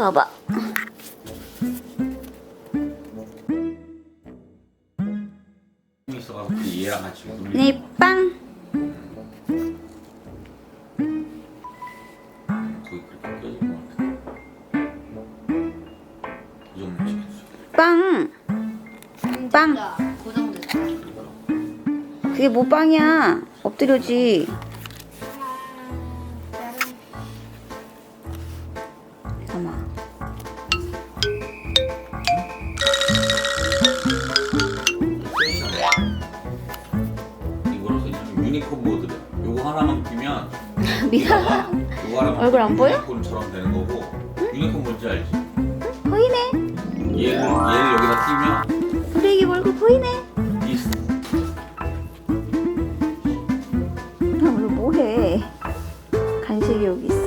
봐봐. 있어가지고 얘랑 같이 놀리. 네, 빵. 거기 그렇게 껴질 것 같아. 이 정도 시켰어. 빵. 빵. 야, 고정됐어. 그게 뭐 빵이야? 엎드려지. 잠깐만. 이거라서 이제 유니콘 모드래. 요거 하나만 끼면 미나 요거 하나만 얼굴 안 보여? 유니콘처럼 되는 거고 유니콘 뭔지 알지? 보이네. 얘를 얘를 여기다 끼면 브레이크 걸고 보이네. 이나 오늘 뭐해? 간식이 여기 있어?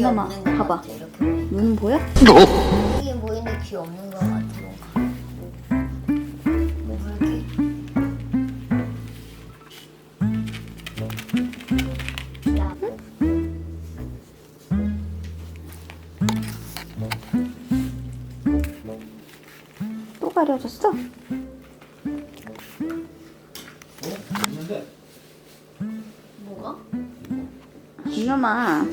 귀 없는 거 봐봐. 같아, 이렇게 보니까. 눈 보여? 이게 보이는데 귀 없는 거 같아. 뭔가. 야, 또 가려졌어? 어? 있는데 뭐가? 이놈아.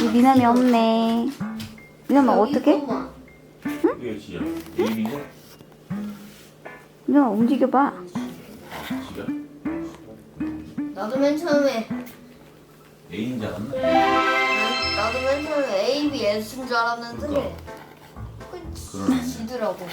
이 미남이 없네. 이놈아 어떻게? 게임인데 이놈아 움직여봐. 나도 맨 처음에 애인 줄 알았나? 나도 맨 처음에 A, B, S인 줄 알았는데 그러니까. 그 그러네. 지더라고.